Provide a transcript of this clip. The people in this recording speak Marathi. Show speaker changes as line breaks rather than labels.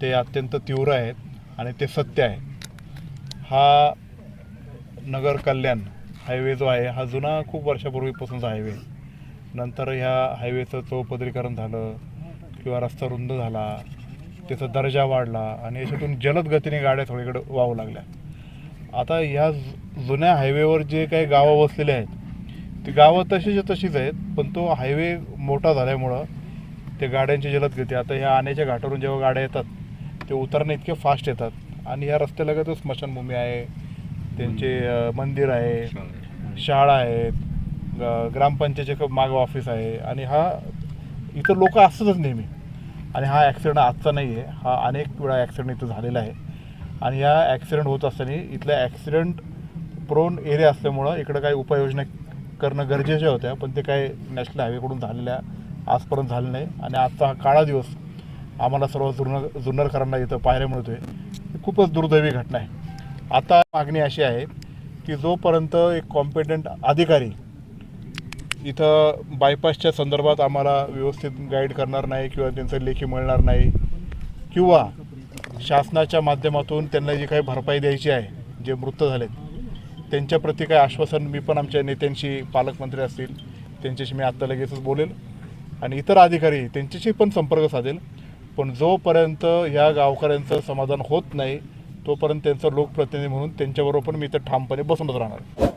ते अत्यंत तीव्र आहेत आणि ते सत्य आहे. हा नगर कल्याण हायवे जो आहे हा जुना खूप वर्षापूर्वीपासूनचा हायवे नंतर ह्या हायवेचं चौपदरीकरण झालं किंवा रस्ता रुंद झाला त्याचा दर्जा वाढला आणि याच्यातून जलद गतीने गाड्या थोडीकडे वाहू लागल्या. आता ह्या जुन्या हायवेवर जे काही गावं वसलेले आहेत ती गावं तशीच्या तशीच आहेत पण तो हायवे मोठा झाल्यामुळं ते गाड्यांची जलद गती. आता ह्या आण्याच्या घाटावरून जेव्हा गाड्या येतात ते उतरणे इतके फास्ट येतात. आणि ह्या रस्त्यालगतच स्मशानभूमी आहे. त्यांचे मंदिर आहे. शाळा आहेत. ग- ग्रामपंचायतीचे मागं ऑफिस आहे. आणि हा इथं लोक असतातच नेहमी. आणि हा ॲक्सिडेंट आजचा नाही आहे हा अनेक वेळा ॲक्सिडेंट इथं झालेला आहे. आणि या ॲक्सिडेंट होत असताना इथल्या ॲक्सिडेंट प्रोन एरिया असल्यामुळं इकडं काही उपाययोजना करणं गरजेच्या होत्या. पण ते काय नॅशनल हायवेकडून झालेल्या आजपर्यंत झालं नाही. आणि आजचा हा काळा दिवस आम्हाला सर्व जुन्नर जुन्नरकरांना इथं पाहायला मिळतो आहे खूपच दुर्दैवी घटना आहे. आता मागणी अशी आहे की जोपर्यंत एक कॉम्पिटंट अधिकारी इथं बायपासच्या संदर्भात आम्हाला व्यवस्थित गाईड करणार नाही किंवा त्यांचं लेखी मिळणार नाही किंवा शासनाच्या माध्यमातून त्यांना जी काही भरपाई द्यायची आहे जे मृत झालेत त्यांच्याप्रती काही आश्वासन मी पण आमच्या नेत्यांशी पालकमंत्री असतील त्यांच्याशी मी आत्ता लगेचच बोलेल. आणि इतर अधिकारी त्यांच्याशी पण संपर्क साधेल. पण जोपर्यंत ह्या गावकऱ्यांचं समाधान होत नाही तोपर्यंत त्यांचं लोकप्रतिनिधी म्हणून त्यांच्याबरोबर पण मी इथं ठामपणे बसूनच राहणार.